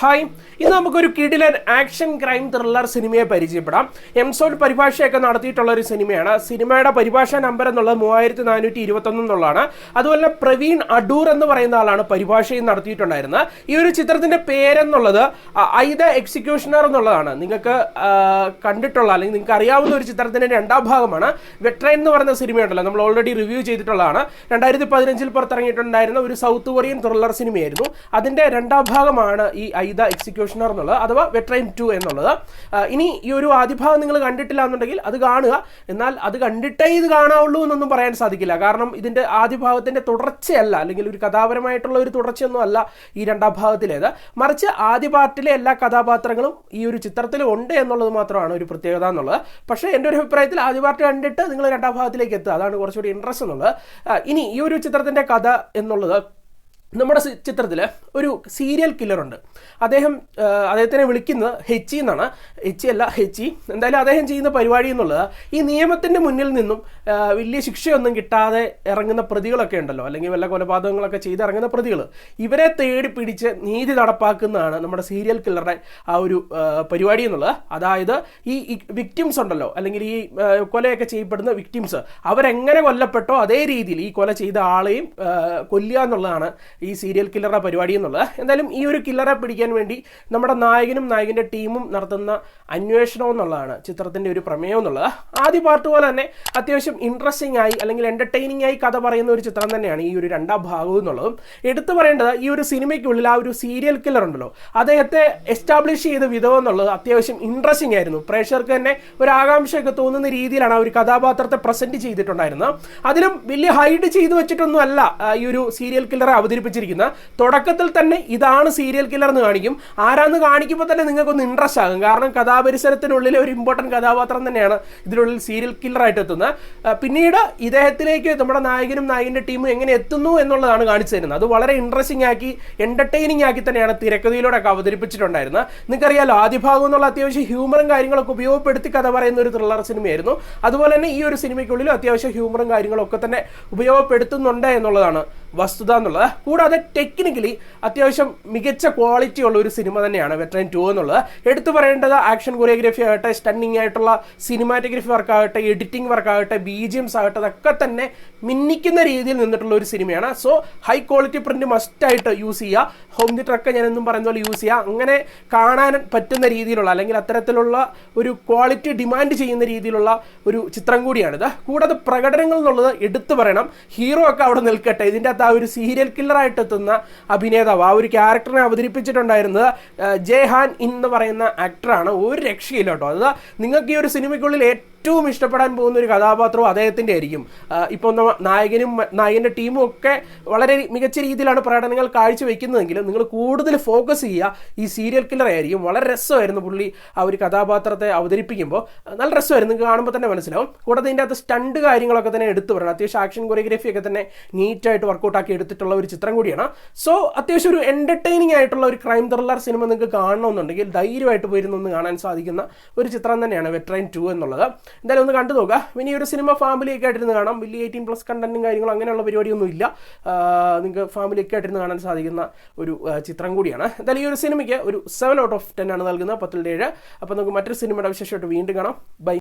Hi ഇന്ന് നമുക്കൊരു കിടിലൻ ആക്ഷൻ ക്രൈം ത്രില്ലർ സിനിമയെ പരിചയപ്പെടാം. എംസോൺ പരിഭാഷയൊക്കെ നടത്തിയിട്ടുള്ള ഒരു സിനിമയാണ്. സിനിമയുടെ പരിഭാഷ നമ്പർ എന്നുള്ളത് മൂവായിരത്തി നാനൂറ്റി ഇരുപത്തൊന്ന് എന്നുള്ളതാണ്. അതുപോലെ തന്നെ പ്രവീൺ അഡൂർ എന്ന് പറയുന്ന ആളാണ് പരിഭാഷയും നടത്തിയിട്ടുണ്ടായിരുന്നത്. ഈ ഒരു ചിത്രത്തിന്റെ പേരെന്നുള്ളത് ഐ ഐദ എക്സിക്യൂഷണർ എന്നുള്ളതാണ്. നിങ്ങൾക്ക് കണ്ടിട്ടുള്ള അല്ലെങ്കിൽ നിങ്ങൾക്ക് അറിയാവുന്ന ഒരു ചിത്രത്തിന്റെ രണ്ടാം ഭാഗമാണ്. വെട്രൈൻ എന്ന് പറയുന്ന സിനിമയുണ്ടല്ലോ. നമ്മൾ ഓൾറെഡി റിവ്യൂ ചെയ്തിട്ടുള്ളതാണ്. രണ്ടായിരത്തി പതിനഞ്ചിൽ പുറത്തിറങ്ങിയിട്ടുണ്ടായിരുന്ന ഒരു സൗത്ത് കൊറിയൻ ത്രില്ലർ സിനിമയായിരുന്നു. അതിന്റെ രണ്ടാം ഭാഗമാണ് ഈ ഐദ എക്സിക്യൂഷണർ എന്നുള്ളത് അഥവാ വെട്രൈൻ ടു എന്നുള്ളത്. ഇനി ഈ ഒരു ആദ്യഭാഗം നിങ്ങൾ കണ്ടിട്ടില്ല എന്നുണ്ടെങ്കിൽ അത് കാണുക. എന്നാൽ അത് കണ്ടിട്ടേ ഇത് കാണാവുള്ളൂ എന്നൊന്നും പറയാൻ സാധിക്കില്ല. കാരണം ഇതിന്റെ ആദ്യ ഭാഗത്തിന്റെ തുടർച്ചയല്ല അല്ലെങ്കിൽ ഒരു കഥാപരമായിട്ടുള്ള ഒരു തുടർച്ചയൊന്നും അല്ല ഈ രണ്ടാം ഭാഗത്തിലേത്. മറിച്ച് ആദ്യ പാർട്ടിലെ എല്ലാ കഥാപാത്രങ്ങളും ഈ ഒരു ചിത്രത്തിൽ ഉണ്ട് എന്നുള്ളത് മാത്രമാണ് ഒരു പ്രത്യേകത എന്നുള്ളത്. പക്ഷേ എന്റെ ഒരു അഭിപ്രായത്തിൽ ആദ്യ പാർട്ട് കണ്ടിട്ട് നിങ്ങൾ രണ്ടാം ഭാഗത്തിലേക്ക് എത്തുക. അതാണ് കുറച്ചുകൂടി ഇൻട്രസ്റ്റ് എന്നുള്ളത്. ഇനി ഈ ഒരു ചിത്രത്തിന്റെ കഥ എന്നുള്ളത് നമ്മുടെ ചിത്രത്തിൽ ഒരു സീരിയൽ കില്ലറുണ്ട് അദ്ദേഹം അദ്ദേഹത്തിനെ വിളിക്കുന്നത് ഹെച്ചി എന്നാണ്. ഹെച്ചി അല്ല ഹെച്ചി. എന്തായാലും അദ്ദേഹം ചെയ്യുന്ന പരിപാടി എന്നുള്ളത് ഈ നിയമത്തിന്റെ മുന്നിൽ നിന്നും വലിയ ശിക്ഷയൊന്നും കിട്ടാതെ ഇറങ്ങുന്ന പ്രതികളൊക്കെ ഉണ്ടല്ലോ. അല്ലെങ്കിൽ വല്ല കൊലപാതകങ്ങളൊക്കെ ചെയ്ത് ഇറങ്ങുന്ന പ്രതികൾ ഇവരെ തേടി പിടിച്ച് നീതി നടപ്പാക്കുന്നതാണ് നമ്മുടെ സീരിയൽ കില്ലറുടെ ആ ഒരു പരിപാടി എന്നുള്ളത്. അതായത് ഈ വിക്ടിംസ് ഉണ്ടല്ലോ. അല്ലെങ്കിൽ ഈ കൊലയൊക്കെ ചെയ്യപ്പെടുന്ന വിക്ടിംസ് അവരെങ്ങനെ കൊല്ലപ്പെട്ടോ അതേ രീതിയിൽ ഈ കൊല ചെയ്ത ആളെയും കൊല്ലുക എന്നുള്ളതാണ് ഈ സീരിയൽ കില്ലറുടെ പരിപാടി എന്നുള്ളത്. എന്തായാലും ഈ ഒരു കില്ലറെ പിടിക്കാൻ വേണ്ടി നമ്മുടെ നായകനും നായകന്റെ ടീമും നടത്തുന്ന അന്വേഷണം എന്നുള്ളതാണ് ചിത്രത്തിന്റെ ഒരു പ്രമേയം എന്നുള്ളത്. ആദ്യ പാർട്ട് പോലെ തന്നെ അത്യാവശ്യം ഇൻട്രസ്റ്റിംഗ് ആയി അല്ലെങ്കിൽ എന്റർടൈനിങ് ആയി കഥ പറയുന്ന ഒരു ചിത്രം തന്നെയാണ് ഈ ഒരു രണ്ടാം ഭാഗം എന്നുള്ളതും. എടുത്തു പറയേണ്ടത് ഈ ഒരു സിനിമയ്ക്കുള്ളിൽ ആ ഒരു സീരിയൽ കില്ലർ ഉണ്ടല്ലോ. അദ്ദേഹത്തെ എസ്റ്റാബ്ലിഷ് ചെയ്ത വിധം എന്നുള്ളത് അത്യാവശ്യം ഇൻട്രസ്റ്റിംഗ് ആയിരുന്നു. പ്രേക്ഷകർക്ക് തന്നെ ഒരു ആകാംക്ഷയൊക്കെ തോന്നുന്ന രീതിയിലാണ് ആ ഒരു കഥാപാത്രത്തെ പ്രസന്റ് ചെയ്തിട്ടുണ്ടായിരുന്നത്. അതിലും വലിയ ഹൈഡ് ചെയ്തു വെച്ചിട്ടൊന്നും അല്ല ഈ ഒരു സീരിയൽ കില്ലറെ അവതരിപ്പിച്ചിരിക്കുന്നത് തുടക്കത്തിൽ തന്നെ ഇതാണ് സീരിയൽ കില്ലർ എന്ന് കാണിക്കും. ആരാന്ന് കാണിക്കുമ്പോൾ തന്നെ നിങ്ങൾക്കൊന്ന് ഇൻട്രസ്റ്റ് ആകും. കാരണം കഥാപരിസരത്തിനുള്ളിലെ ഒരു ഇമ്പോർട്ടന്റ് കഥാപാത്രം തന്നെയാണ് ഇതിനുള്ളിൽ സീരിയൽ കില്ലറായിട്ട് എത്തുന്നത് പിന്നീട് ഇദ്ദേഹത്തിലേക്ക് നമ്മുടെ നായകനും നായകന്റെ ടീമും എങ്ങനെ എത്തുന്നു എന്നുള്ളതാണ് കാണിച്ചു തരുന്നത്. അത് വളരെ ഇൻട്രസ്റ്റിംഗ് ആക്കി എന്റർടൈനിങ് ആക്കി തന്നെയാണ് തിരക്കഥയിലൂടെ ഒക്കെ അവതരിപ്പിച്ചിട്ടുണ്ടായിരുന്നത്. നിങ്ങൾക്കറിയാലോ ആദ്യ ഭാഗം എന്നുള്ള അത്യാവശ്യം ഹ്യൂമറും കാര്യങ്ങളൊക്കെ ഉപയോഗപ്പെടുത്തി കഥ പറയുന്ന ഒരു ത്രില്ലർ സിനിമയായിരുന്നു. അതുപോലെ തന്നെ ഈ ഒരു സിനിമയ്ക്കുള്ളിലും അത്യാവശ്യം ഹ്യൂമറും കാര്യങ്ങളൊക്കെ തന്നെ ഉപയോഗപ്പെടുത്തുന്നുണ്ട് എന്നുള്ളതാണ് വസ്തുത എന്നുള്ളത്. കൂടാതെ ടെക്നിക്കലി അത്യാവശ്യം മികച്ച ക്വാളിറ്റി ഉള്ള ഒരു സിനിമ തന്നെയാണ് വെട്രൻ ടു എന്നുള്ളത്. എടുത്തു പറയേണ്ടത് ആക്ഷൻ കൊറിയോഗ്രഫി ആകട്ടെ സ്റ്റണ്ണിങ് ആയിട്ടുള്ള സിനിമാറ്റോഗ്രഫി വർക്ക് ആകട്ടെ എഡിറ്റിംഗ് വർക്ക് ആകട്ടെ ബി ജി എംസ് ആകട്ടെ അതൊക്കെ തന്നെ മിന്നിക്കുന്ന രീതിയിൽ നിന്നിട്ടുള്ള ഒരു സിനിമയാണ് so high quality print must ആയിട്ട് യൂസ് ചെയ്യുക. ഹോം തിയേറ്ററൊക്കെ ഞാൻ എന്നും പറയുന്ന പോലെ യൂസ് ചെയ്യുക. അങ്ങനെ കാണാൻ പറ്റുന്ന രീതിയിലുള്ള അല്ലെങ്കിൽ അത്തരത്തിലുള്ള ഒരു ക്വാളിറ്റി ഡിമാൻഡ് ചെയ്യുന്ന രീതിയിലുള്ള ഒരു ചിത്രം കൂടിയാണിത്. കൂടാതെ പ്രകടനങ്ങൾ എന്നുള്ളത് എടുത്തു പറയണം. ഹീറോ ഒക്കെ അവിടെ നിൽക്കട്ടെ. ഇതിന്റെ അകത്ത് ആ ഒരു സീരിയൽ കില്ലറായിട്ട് എത്തുന്ന അഭിനേതാവ് ആ ഒരു ക്യാരക്ടറിനെ അവതരിപ്പിച്ചിട്ടുണ്ടായിരുന്നത് ജയ്ഹാൻ എന്ന് പറയുന്ന ആക്ടറാണ് ഒരു രക്ഷയില്ല കേട്ടോ. അത് നിങ്ങൾക്ക് ഈ ഒരു സിനിമയ്ക്കുള്ളിൽ ഏറ്റവും ഇഷ്ടപ്പെടാൻ പോകുന്ന ഒരു കഥാപാത്രവും അദ്ദേഹത്തിന്റെ ആയിരിക്കും. ഇപ്പോൾ നായകനും നായകന്റെ ടീമും ഒക്കെ വളരെ മികച്ച രീതിയിലാണ് പ്രകടനങ്ങൾ കാഴ്ചവെക്കുന്നതെങ്കിലും നിങ്ങൾ കൂടുതൽ ഫോക്കസ് ചെയ്യുക ഈ സീരിയൽ കില്ലർ ആയിരിക്കും. വളരെ രസമായിരുന്നു പുള്ളി ആ ഒരു കഥാപാത്രത്തെ അവതരിപ്പിക്കുമ്പോൾ. നല്ല രസമായിരുന്നു. നിങ്ങൾക്ക് കാണുമ്പോൾ തന്നെ മനസ്സിലാവും. കൂടാതെ ഇതിന്റെ അകത്ത് സ്റ്റണ്ട് കാര്യങ്ങളൊക്കെ തന്നെ എടുത്തു പറയണം. അത്യാവശ്യം ആക്ഷൻ കൊറിയോഗ്രഫി ഒക്കെ തന്നെ നീറ്റായിട്ട് വർക്കൗട്ട് ആക്കി എടുത്തിട്ടുള്ള ഒരു ചിത്രം കൂടിയാണ്. സോ അത്യാവശ്യം ഒരു എന്റർടൈനിങ് ആയിട്ടുള്ള ഒരു ക്രൈം ത്രില്ലർ സിനിമ നിങ്ങൾക്ക് കാണണമെന്നുണ്ടെങ്കിൽ ധൈര്യമായിട്ട് പോയിരുന്നു ഒന്ന് കാണാൻ സാധിക്കുന്ന ഒരു ചിത്രം തന്നെയാണ് വെട്രൈൻ ടു എന്നുള്ളത്. എന്തായാലും ഒന്ന് കണ്ടു നോക്കുക പിന്നെ ഈ ഒരു സിനിമ ഫാമിലിയൊക്കെ ആയിട്ടിരുന്ന് കാണാം. വലിയ എയ്റ്റീൻ പ്ലസ് കണ്ടന്റും കാര്യങ്ങളും അങ്ങനെയുള്ള പരിപാടിയൊന്നും ഇല്ല നിങ്ങൾക്ക് ഫാമിലിയൊക്കെ ആയിട്ടിരുന്ന് കാണാൻ സാധിക്കുന്ന ഒരു ചിത്രം കൂടിയാണ്. എന്തായാലും ഈ ഒരു സിനിമയ്ക്ക് ഒരു സെവൻ ഔട്ട് ഓഫ് ടെൻ ആണ് നൽകുന്നത്. പത്തിൽ ഏഴ്. അപ്പോൾ നമുക്ക് മറ്റൊരു സിനിമയുടെ വിശേഷമായിട്ട് വീണ്ടും കാണാം. ബൈ